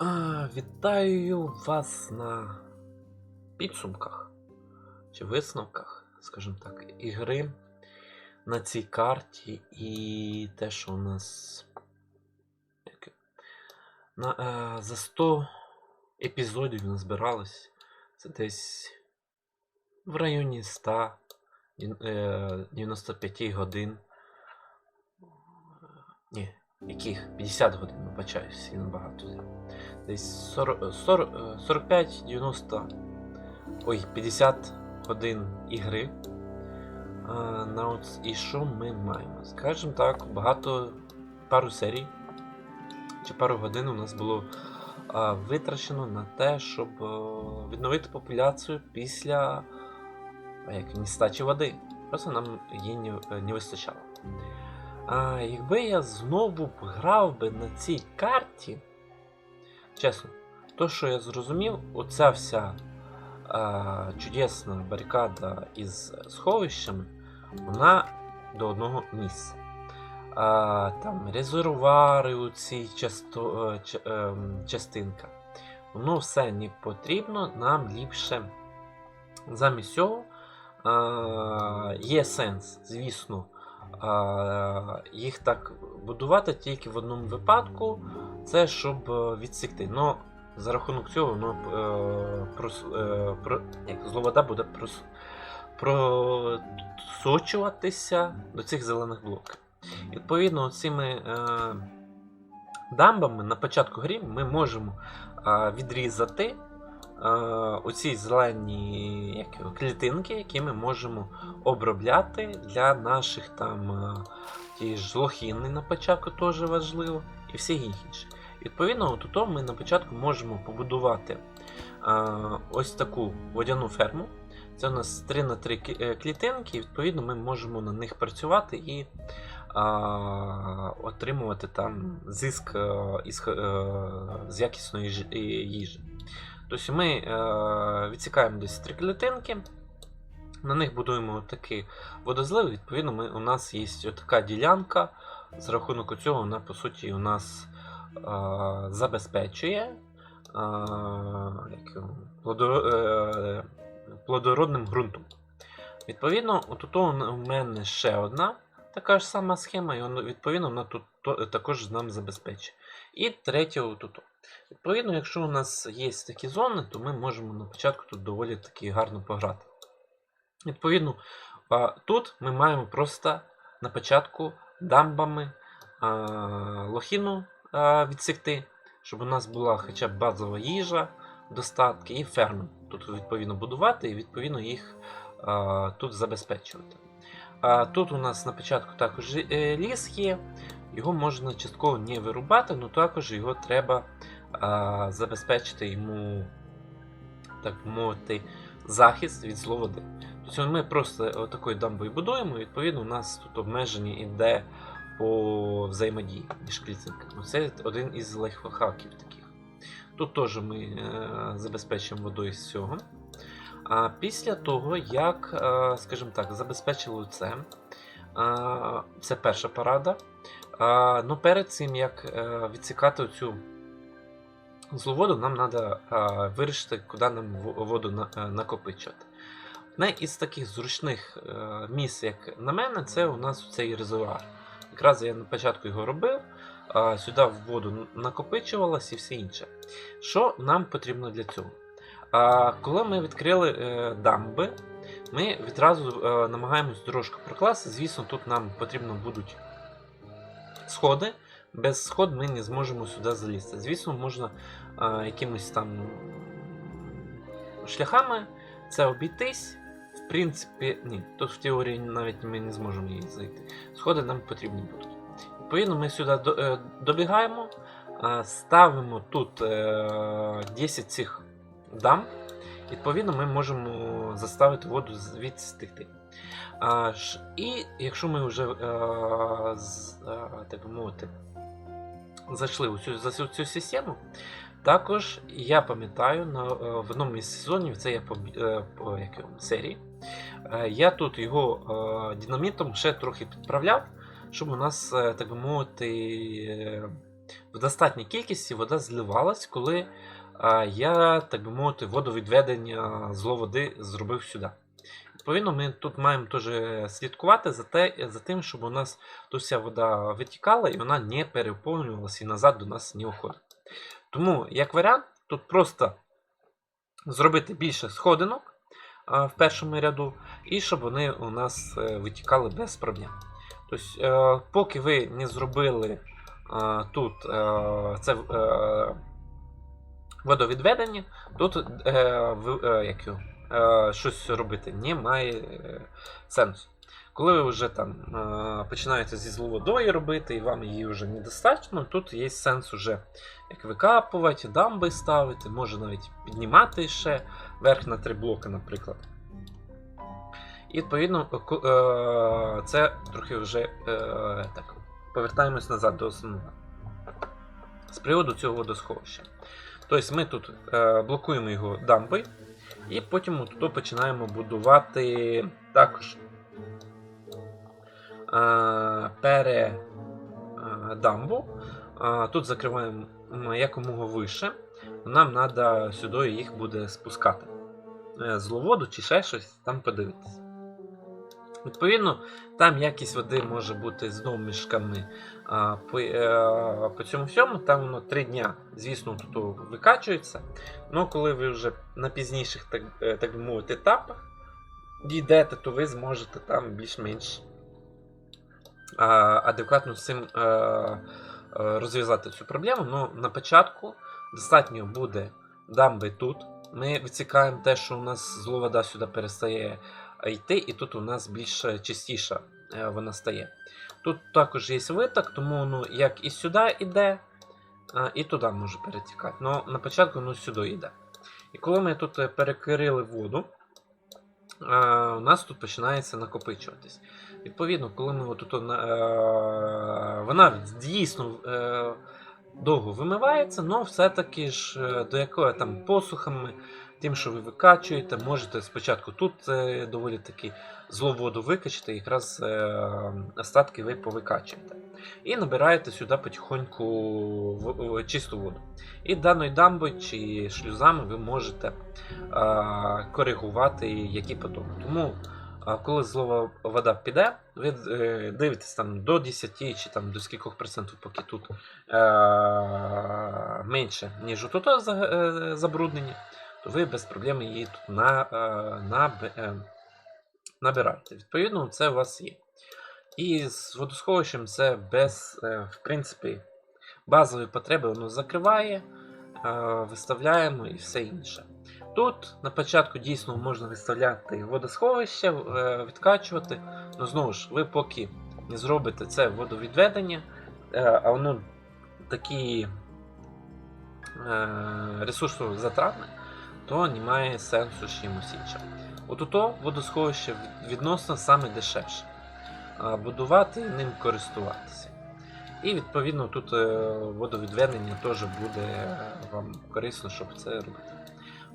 А, Вітаю вас на підсумках чи висновках, скажімо так, ігри на цій карті і те, що у нас на, е, за 100 епізодів назбиралось. Це десь в районі 100 е, 95 годин. Ні, яких? 50 годин, вибачаюсь, сильно багато взяв. Десь 40, 40, е, 45-90. Ой, 50 годин ігри. А, на. І що ми маємо? Скажімо так, багато пару серій чи пару годин у нас було а, витрачено на те, щоб е, відновити популяцію після а, як, нестачі води. Просто нам її не, не вистачало. А якби я знову грав би на цій карті, чесно, то, що я зрозумів, оця вся а, чудесна барикада із сховищами, вона до одного місця. А, там резервуари у цій часто, е, ч, ем, частинка. Воно все не потрібно, нам ліпше. Замість цього а, є сенс, звісно, їх так будувати тільки в одному випадку, це щоб е, відсікти. Но за рахунок цього воно е, прос, е, як, зловода буде прос, просочуватися до цих зелених блоків. Відповідно, цими е, дамбами на початку грі ми можемо е, відрізати е, оці зелені як, клітинки, які ми можемо обробляти для наших там е, ті ж лохіни на початку теж важливо, і всі інші. Відповідно, тут ми на початку можемо побудувати е, ось таку водяну ферму. Це у нас 3 на 3 клітинки, і відповідно ми можемо на них працювати і а, отримувати там зиск е, із, е, з якісної е, їжі. Тобто ми е, відсікаємо десь 3 клітинки, на них будуємо такі водозливи, відповідно, ми, у нас є така ділянка, з рахунок цього вона по суті у нас е, забезпечує е, е, плодородним ґрунтом. Відповідно, тут у мене ще одна така ж сама схема, і відповідно вона тут також нам забезпечує. І третя тут. Відповідно, якщо у нас є такі зони, то ми можемо на початку тут доволі таки гарно пограти. Відповідно, тут ми маємо просто на початку дамбами лохіну а, відсікти, щоб у нас була хоча б базова їжа, достатки і ферми. Тут відповідно будувати і відповідно їх тут забезпечувати. Тут у нас на початку також е, ліс є, його можна частково не вирубати, але також його треба а, забезпечити йому, так мовити, захист від зловоди. Тобто ми просто такою дамбою будуємо, і відповідно у нас тут обмеження іде по взаємодії між клітинками. Це один із лайфхаків таких. Тут теж ми е, забезпечуємо водою з цього. А після того, як, е, скажімо так, забезпечили це, е, це перша парада. А, ну перед цим, як е, відсікати цю зловоду, нам треба вирішити, куди нам воду на- е, накопичувати. Одне із таких зручних е, місць, як на мене, це у нас цей резервуар. Якраз я на початку його робив, а, сюди в воду н- накопичувалось і все інше. Що нам потрібно для цього? А, коли ми відкрили е, дамби, ми відразу е, намагаємось дорожку прокласти. Звісно, тут нам потрібно будуть сходи. Без сход ми не зможемо сюди залізти. Звісно, можна е, якимось там шляхами це обійтись. В принципі, ні, тут в теорії навіть ми не зможемо її зайти. Сходи нам потрібні будуть. Відповідно, ми сюди е, добігаємо, е, ставимо тут е, 10 цих дам. Відповідно, ми можемо заставити воду звідси стекти. А, і якщо ми вже, е, з, е, так мовити, зайшли у цю, за цю, цю систему, також я пам'ятаю на, е, в одному із сезонів, це я по, як його, серії, я тут його динамітом ще трохи підправляв, щоб у нас, так би мовити, в достатній кількості вода зливалась, коли а, я, так би мовити, водовідведення зло води зробив сюди. Відповідно, ми тут маємо теж слідкувати за, те, за тим, щоб у нас тут вся вода витікала і вона не переповнювалася і назад до нас не уходила. Тому, як варіант, тут просто зробити більше сходинок в першому ряду, і щоб вони у нас е, витікали без проблем. Тобто, поки ви не зробили е, тут це водовідведення, тут як його, е, щось робити немає е, сенсу. Коли ви вже там е, починаєте зі зловодою робити, і вам її вже недостатньо, тут є сенс уже як викапувати, дамби ставити, може навіть піднімати ще верх на три блоки, наприклад. І відповідно е, це трохи вже так. Повертаємось назад до основного. З приводу цього водосховища. Тобто ми тут блокуємо його дамбою, і потім тут починаємо будувати також е, пере е, дамбу. Е, тут закриваємо якомога вище. Нам треба сюди їх буде спускати. Е, зловоду чи ще щось, там подивитися. Відповідно, там якість води може бути з домішками а, по, е, по цьому всьому. Там воно 3 дня, звісно, тут викачується. Ну, коли ви вже на пізніших, так, е, так мовити, етапах дійдете, то ви зможете там більш-менш а, адекватно цим е, е, розв'язати цю проблему. Ну, на початку достатньо буде дамби тут. Ми відсікаємо те, що у нас зло вода сюди перестає йти, і тут у нас більш чистіша е, вона стає. Тут також є виток, тому ну, як і сюди йде, і туди може перетікати. Ну, на початку ну, сюди йде. І коли ми тут е, перекрили воду, у нас тут починається накопичуватись. Відповідно, коли ми отут, е, вона дійсно довго вимивається, але все-таки ж до якого там посухами, тим, що ви викачуєте, можете спочатку тут е, доволі таки злу воду викачати, якраз е, остатки ви повикачуєте. І набираєте сюди потихоньку в- чисту воду. І даною дамбою чи шлюзами ви можете е, коригувати які потоки. Тому, е, коли злова вода піде, ви е, дивитесь там до 10 чи там до скількох процентів, поки тут е, менше, ніж тут е, забруднення, ви без проблем її тут на, е, на, е, набираєте. Відповідно, це у вас є. І з водосховищем це без, е, в принципі, базові потреби воно закриває, виставляємо і все інше. Тут на початку дійсно можна виставляти водосховище, відкачувати. Ну знову ж, ви поки не зробите це водовідведення, а воно такі ресурсозатратне, то немає сенсу з чимось іншим. Отото водосховище відносно саме дешевше. Будувати і ним користуватися. І відповідно тут е, водовідведення теж буде е, вам корисно, щоб це робити.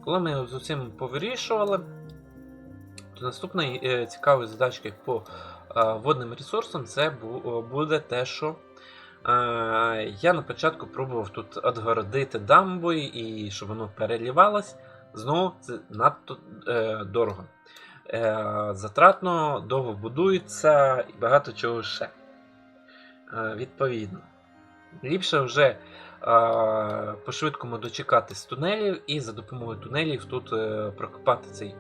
Коли ми з цим повирішували, то наступною е, цікавою задачкою по водним ресурсам це буде те, що я на початку пробував тут відгородити дамбою і щоб воно перелівалось. Знову це надто е, дорого. Е, затратно, довго будується і багато чого ще. Е, відповідно. Ліпше вже е, по-швидкому дочекатись тунелів і за допомогою тунелів тут е, прокопати цей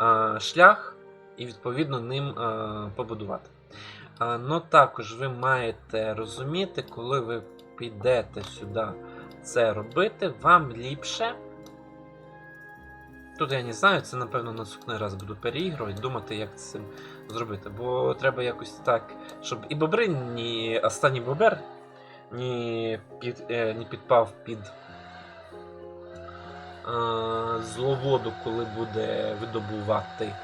е, шлях і відповідно ним е, побудувати. Е, ну також ви маєте розуміти, коли ви підете сюди це робити, вам ліпше. Тут я не знаю, це напевно наступний раз буду переігрувати, думати, як це зробити. Бо треба якось так, щоб і бобри, ні останній бобер ні під, е, не підпав під е, зловоду, коли буде видобувати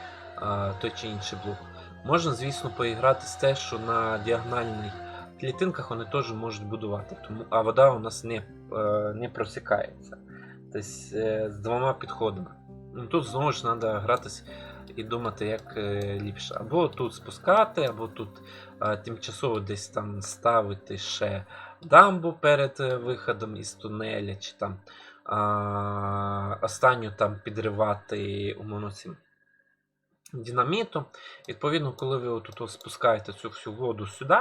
е, той чи інший блок. Можна, звісно, поіграти з те, що на діагональних клітинках вони теж можуть будувати, тому, а вода у нас не, е, не просікається. Тобто е, з двома підходами. Ну, тут знову ж треба гратись і думати, як е, ліпше. Або тут спускати, або тут тимчасово десь там ставити ще дамбу перед виходом із тунеля, чи там а, останню там підривати умовно цим динамітом. Відповідно, коли ви отут спускаєте цю всю воду сюди,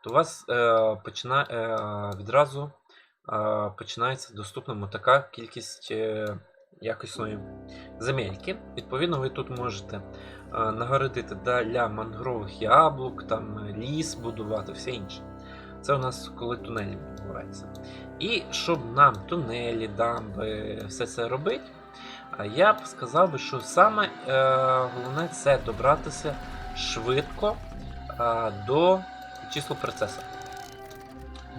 то у вас е, починає, е, відразу е, починається доступному така кількість е, якісної земельки. Відповідно, ви тут можете е, нагородити для мангрових яблук, там ліс будувати, все інше. Це у нас коли тунелі відбуваються. І щоб нам тунелі, дамби, все це робити, а я б сказав би, що саме е, головне це добратися швидко е, до числу процесора.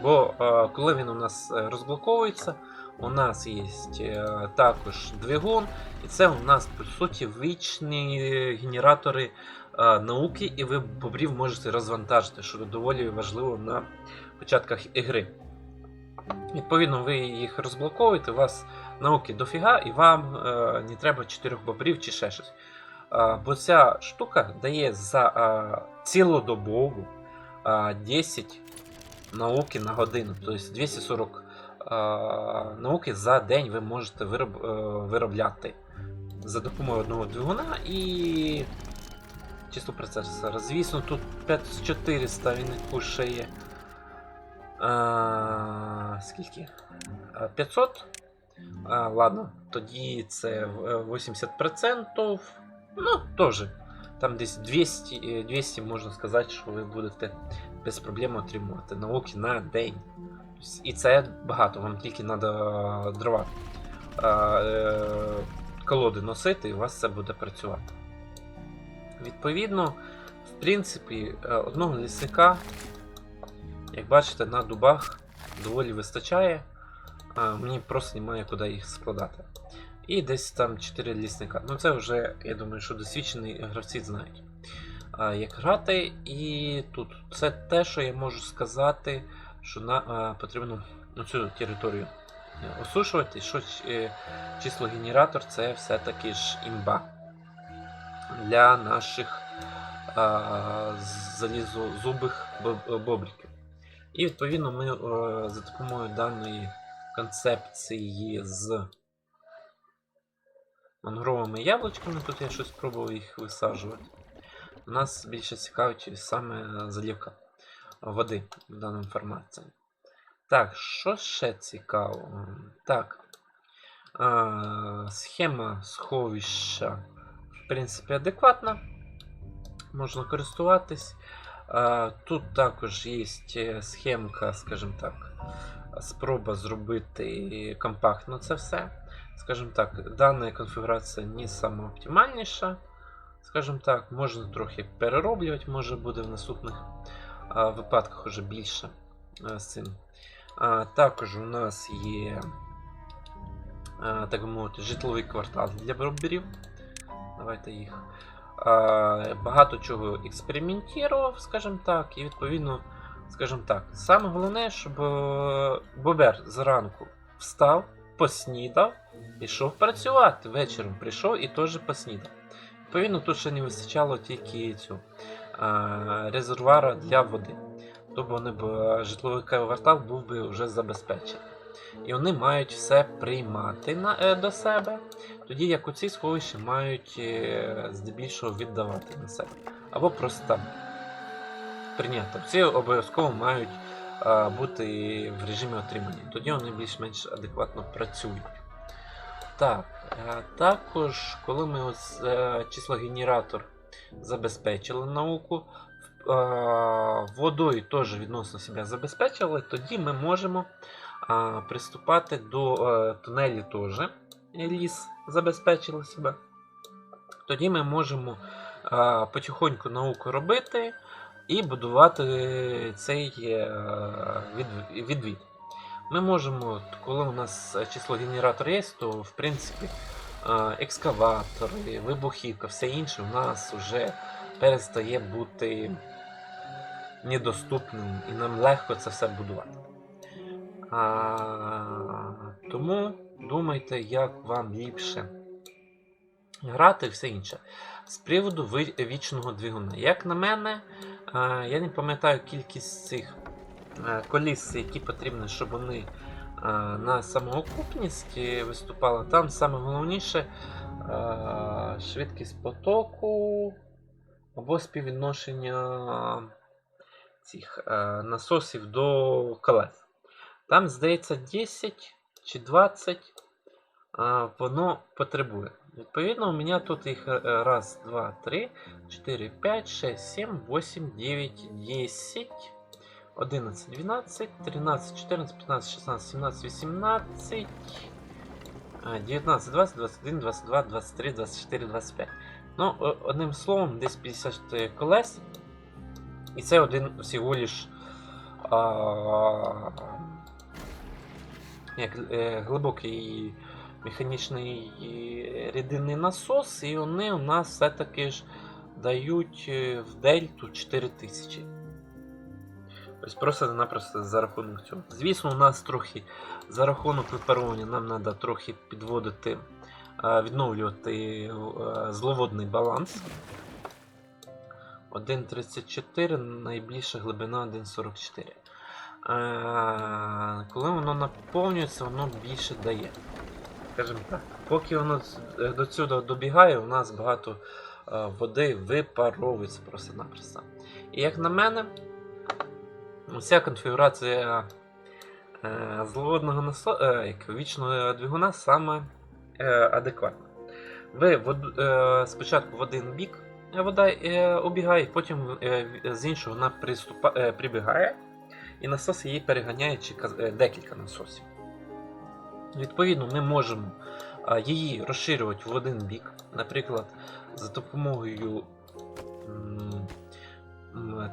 Бо е, коли він у нас е, розблоковується, у нас є е, також двигун, і це у нас по суті вічні генератори е, науки, і ви бобрів можете розвантажити, що доволі важливо на початках ігри. Відповідно, ви їх розблоковуєте, у вас науки дофіга, і вам е, не треба 4 бобрів чи ще щось. Е, бо ця штука дає за е, цілодобову е, 10 науки на годину. Тобто 240 е, науки за день ви можете вироб, е, виробляти за допомогою одного двигуна і число процесора. Звісно, тут 5400 він кушає. А, скільки? 500? А, ладно, тоді це е, 80%. Ну, теж. Там десь 200, е, 200 можна сказати, що ви будете без проблем отримувати науки на день. І це багато, вам тільки треба дрова е, колоди носити, і у вас це буде працювати. Відповідно, в принципі, е, одного лісника як бачите, на дубах доволі вистачає. А, мені просто немає куди їх складати. І десь там 4 лісника. Ну це вже, я думаю, що досвідчені гравці знають, а, як грати. І тут це те, що я можу сказати, що на, а, потрібно цю територію е, осушувати. Що е, числогенератор це все-таки ж імба для наших а, залізозубих боб- бобриків. І відповідно ми е, за допомогою даної концепції з мангровими яблучками, тут я щось спробував їх висаджувати. у Нас більше цікавить саме залівка води в даному форматі. Так, що ще цікаво? Так. Е, схема сховища, в принципі, адекватна. Можна користуватись. Тут також є е, схемка, скажімо так, спроба зробити компактно це все. Скажімо так, дана конфігурація не сама оптимальніша. Скажімо так, можна трохи перероблювати, може буде в наступних випадках уже більше з цим. Також у нас є так би мовити, житловий квартал для броберів. Давайте їх багато чого експериментував, скажімо так, і відповідно, скажімо так, саме головне, щоб е, Бобер зранку встав, поснідав, пішов працювати. Вечором прийшов і теж поснідав. Відповідно, тут ще не вистачало тільки цю резервуара для води. Тобто б житловий квартал був би вже забезпечений. І вони мають все приймати на, е, до себе, тоді як у ці сховища мають е, здебільшого віддавати на себе. Або просто прийняти. Ці обов'язково мають е, бути в режимі отримання. Тоді вони більш-менш адекватно працюють. Так, е, також, коли ми ось е, числогенератор забезпечили науку, водою теж відносно себе забезпечили, тоді ми можемо а, приступати до е, тунелі теж. Ліс забезпечили себе. Тоді ми можемо а, потихоньку науку робити і будувати цей е, від- відвід. Ми можемо, коли у нас число генератор є, то в принципі е, екскаватори, вибухівка, все інше у нас вже перестає бути недоступним і нам легко це все будувати. А, тому думайте, як вам ліпше грати і все інше. З приводу вічного двигуна. Як на мене, е, я не пам'ятаю кількість цих е, коліс, які потрібні, щоб вони е, на самоокупність виступали. Там саме головніше е, швидкість потоку або співвідношення цих е, насосів до колес. Там, здається, 10 чи 20 а, воно потребує. Відповідно, у мене тут їх е, е, раз, два, три, 4, 5, 6, 7, 8, 9, 10, 11, 12, 13, 14, 15, 16, 17, 18, 19, 20, 21, 22, 23, 24, 25. Ну, одним словом, десь 50 колес. І це один всього лиш а, як е, глибокий механічний рідинний насос, і вони у нас все-таки ж дають е, в дельту 4000. Ось просто-напросто за рахунок цього. Звісно, у нас трохи за рахунок випарування нам треба трохи підводити, відновлювати е, зловодний баланс. 1.34, найбільша глибина 1.44. Коли воно наповнюється, воно більше дає. Скажімо так, поки воно е, до цього добігає, у нас багато е, води випаровується просто-напросто. І як на мене, вся конфігурація е, зловодного насо... як вічного двигуна саме адекватна. Ви вод... спочатку в один бік вода обігає, потім з іншого вона приступа... прибігає, і насос її переганяє е, декілька насосів. Відповідно, ми можемо її розширювати в один бік, наприклад, за допомогою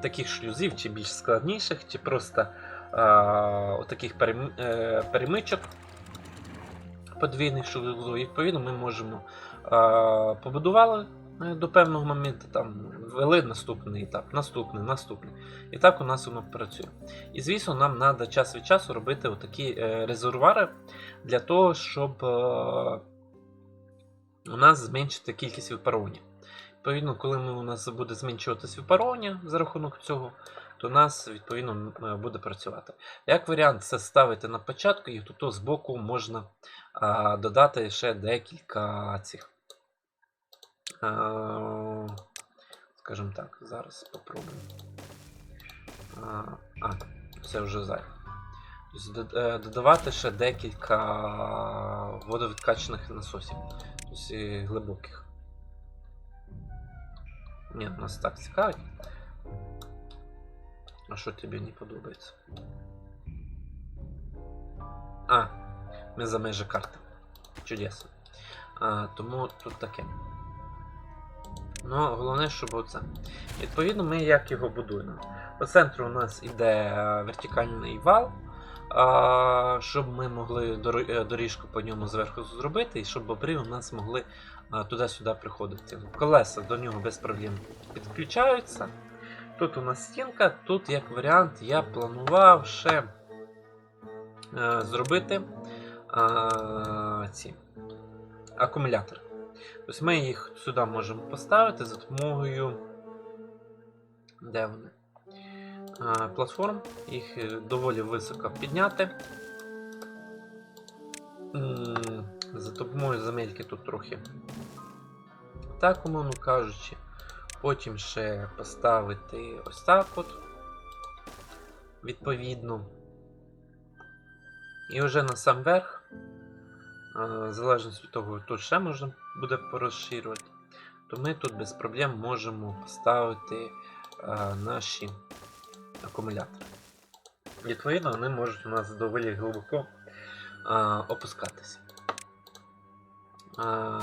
таких шлюзів, чи більш складніших, чи просто а, отаких е, перемичок подвійних шлюзів. Відповідно, ми можемо а, побудували е, до певного моменту, там ввели наступний етап, наступний, наступний. І так у нас воно працює. І звісно, нам треба час від часу робити отакі е, резервуари для того, щоб е, у нас зменшити кількість випаровування. Відповідно, коли ми, у нас буде зменшуватись випаровування за рахунок цього, то у нас відповідно е, буде працювати. Як варіант, це ставити на початку, і тут з боку можна додати ще декілька цих. Скажімо так, зараз спробуємо. А, це вже зайве. Тобто дод- додавати ще декілька водовідкачаних насосів. Тобто глибоких. Ні, нас так цікавить. А що тобі не подобається? А, ми за межі карти. Чудесно. А, тому тут таке. Ну, головне, щоб оце. Відповідно, ми як його будуємо. По центру у нас іде е, вертикальний вал, щоб ми могли е, доріжку по ньому зверху зробити, і щоб бобри у нас могли туди-сюди приходити. Колеса до нього без проблем підключаються. Тут у нас стінка, тут як варіант я планував ще е, зробити ці акумулятори. Тобто ми їх сюди можемо поставити за допомогою. Де вони? Платформ. Їх е, доволі високо підняти. За допомогою замельки тут трохи. Так, умовно кажучи. Потім ще поставити ось так от. Відповідно. І вже на сам верх. а, В залежності від того, тут ще можна буде порозширювати, то ми тут без проблем можемо поставити а, наші акумулятори. Відповідно, вони можуть у нас доволі глибоко а, опускатися. А,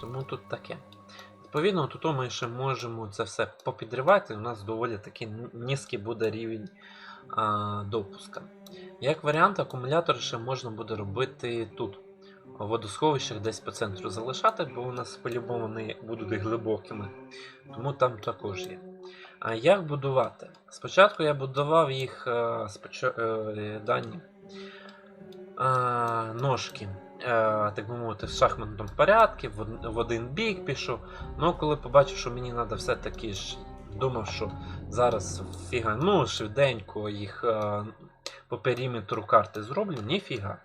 тому тут таке. Відповідно, тут ми ще можемо це все попідривати, у нас доволі такий низький буде рівень а, допуска. Як варіант, акумулятор ще можна буде робити тут. Водосховищах десь по центру залишати, бо у нас по-любому вони будуть глибокими. Тому там також є. А як будувати? Спочатку я будував їх е, споча- е, дані е, ножки так би мовити, в шахматному порядку, в в один бік пішов. Ну, коли побачив, що мені треба все-таки ж думав, що зараз фіга, ну, швиденько їх е, по периметру карти зроблю, ніфіга.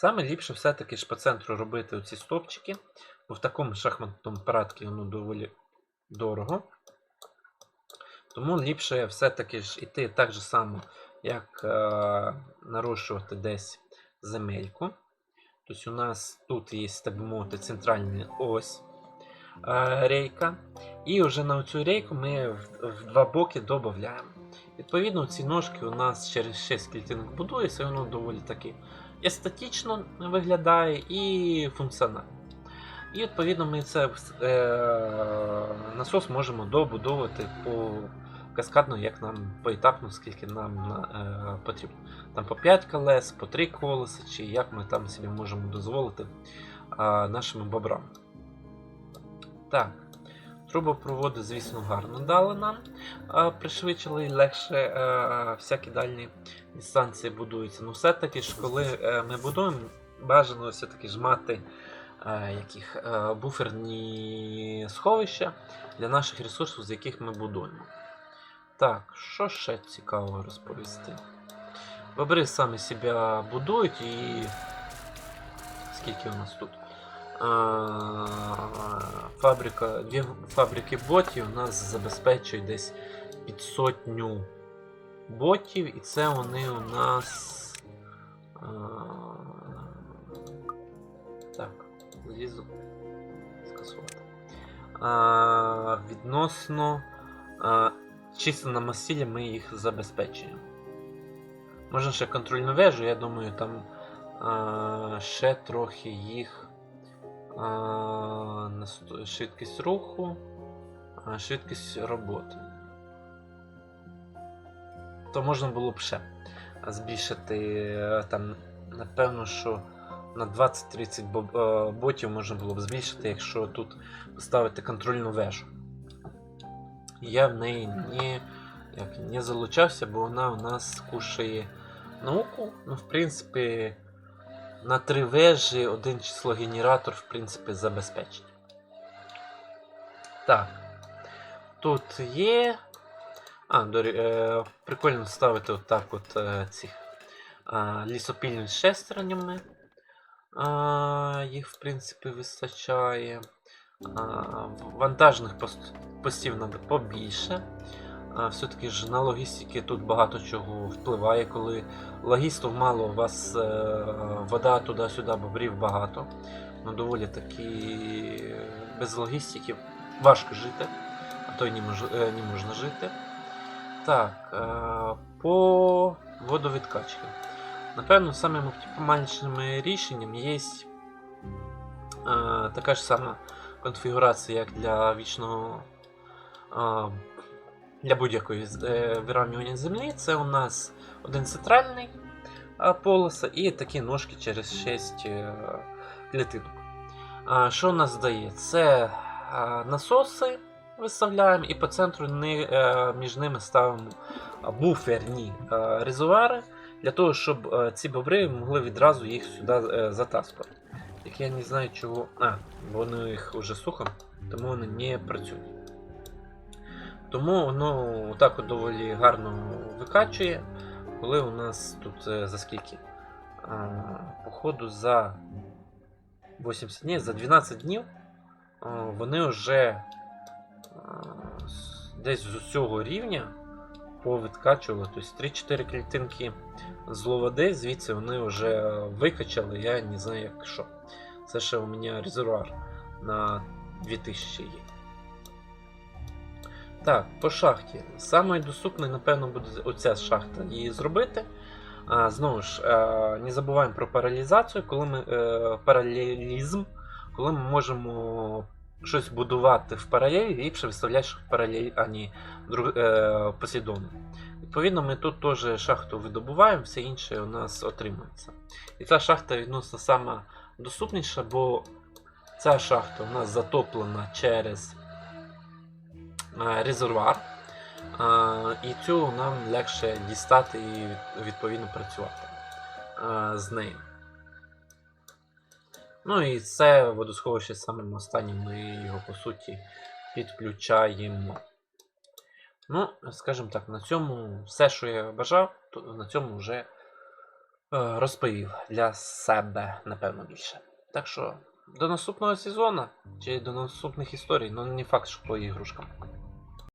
Саме ліпше все-таки ж по центру робити оці стопчики, бо в такому шахматному порядку воно доволі дорого. Тому ліпше все-таки ж іти так же само, як е, нарощувати десь земельку. Тобто у нас тут є, так би мовити, центральна ось е, рейка. І вже на цю рейку ми в, в два боки додаємо. Відповідно, ці ножки у нас через 6 клітинок будується, і воно доволі таки естетично виглядає і функціонально. І відповідно ми це е, насос можемо добудовувати по каскадно, як нам поетапно, скільки нам е, потрібно. Там по 5 колес, по 3 колеса, чи як ми там собі можемо дозволити е, нашими бобрам. Так. Трубопроводи, звісно, гарно дали нам. Е, пришвидшили і легше е, всякі дальні дистанції будуються. Ну, все-таки ж, коли е, ми будуємо, бажано все-таки ж мати яких, буферні сховища для наших ресурсів, з яких ми будуємо. Так, що ще цікаво розповісти? Бобри самі себе будують і. Скільки у нас тут? Фабрика, дві фабрики ботів у нас забезпечують десь під сотню ботів, і це вони у нас. Так, злізу скасувати. Відносно чисто на масілі ми їх забезпечуємо. Можна ще контрольну вежу, я думаю, там ще трохи їх швидкість руху, швидкість роботи. То можна було б ще збільшити е, там, напевно, що на 20-30 е, ботів можна було б збільшити, якщо тут поставити контрольну вежу. Я в неї не, як, не залучався, бо вона у нас кушає науку. Ну, в принципі, на три вежі один числогенератор, в принципі, забезпечений. Так. Тут є. А, до, е, прикольно ставити отак от е, цих е, лісопільні з шестернями. А, їх, в принципі, вистачає. В- вантажних пост- постів треба побільше. Все-таки ж на логістики тут багато чого впливає, коли логістів мало, у вас е, вода туди-сюди, бобрів багато. Ну, доволі таки без логістики важко жити, а то й не, мож, е, не можна жити. Так, е, по водовідкачці. Напевно, самим оптимальнішим рішенням є така ж сама конфігурація, як для вічного для будь-якої е, вирівнювання землі. Це у нас один центральний е, полоса і такі ножки через 6 е, клітинок. Що у нас дає? Це насоси виставляємо і по центру між ними ставимо буферні резервуари для того, щоб ці бобри могли відразу їх сюди затаскувати. Як я не знаю чого. А, вони їх вже сухо, тому вони не працюють. Тому воно так от доволі гарно викачує, коли у нас тут е, за скільки? Походу за 80 днів, за 12 днів вони вже десь з цього рівня повідкачували. Тобто 3-4 клітинки з води, звідси вони вже викачали, я не знаю як що. Це ще у мене резервуар на 2000 є. Так, по шахті. Самою доступною, напевно, буде оця шахта її зробити. А, знову ж, е, не забуваємо про паралізацію, коли ми е, паралелізм, коли ми можемо щось будувати в паралелі, ліпше виставляти в паралель, а не е, послідовно. Відповідно, ми тут теж шахту видобуваємо, все інше у нас отримується. І ця шахта відносно сама доступніша, бо ця шахта у нас затоплена через резервуар. Е, І цю нам легше дістати і відповідно працювати е, з нею. Ну і це водосховище самим останнім ми його по суті підключаємо. Ну, скажімо так, на цьому все, що я бажав, то на цьому вже е, розповів для себе, напевно, більше. Так що, до наступного сезону чи до наступних історій, ну не факт, що по ігрушкам.